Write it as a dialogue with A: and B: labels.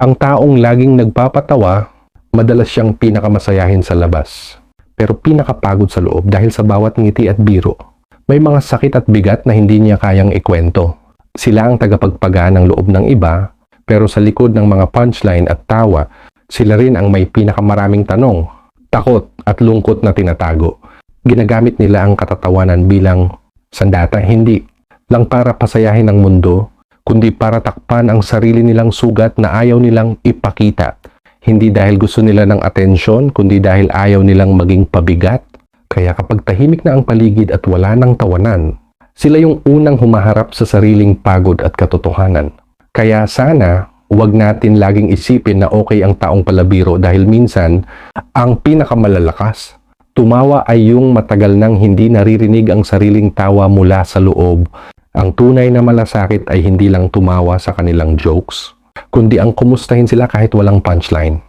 A: Ang taong laging nagpapatawa, madalas siyang pinakamasayahin sa labas. Pero pinakapagod sa loob dahil sa bawat ngiti at biro. May mga sakit at bigat na hindi niya kayang ikwento. Sila ang tagapagpaga ng loob ng iba, pero sa likod ng mga punchline at tawa, sila rin ang may pinakamaraming tanong, takot at lungkot na tinatago. Ginagamit nila ang katatawanan bilang sandata, hindi lang para pasayahin ang mundo, kundi para takpan ang sarili nilang sugat na ayaw nilang ipakita. Hindi dahil gusto nila ng atensyon, kundi dahil ayaw nilang maging pabigat. Kaya kapag tahimik na ang paligid at wala ng tawanan, sila yung unang humaharap sa sariling pagod at katotohanan. Kaya sana, huwag natin laging isipin na okay ang taong palabiro dahil minsan, ang pinakamalalakas, tumawa ay yung matagal nang hindi naririnig ang sariling tawa mula sa loob. Ang tunay na malasakit ay hindi lang tumawa sa kanilang jokes, kundi ang kumustahin sila kahit walang punchline.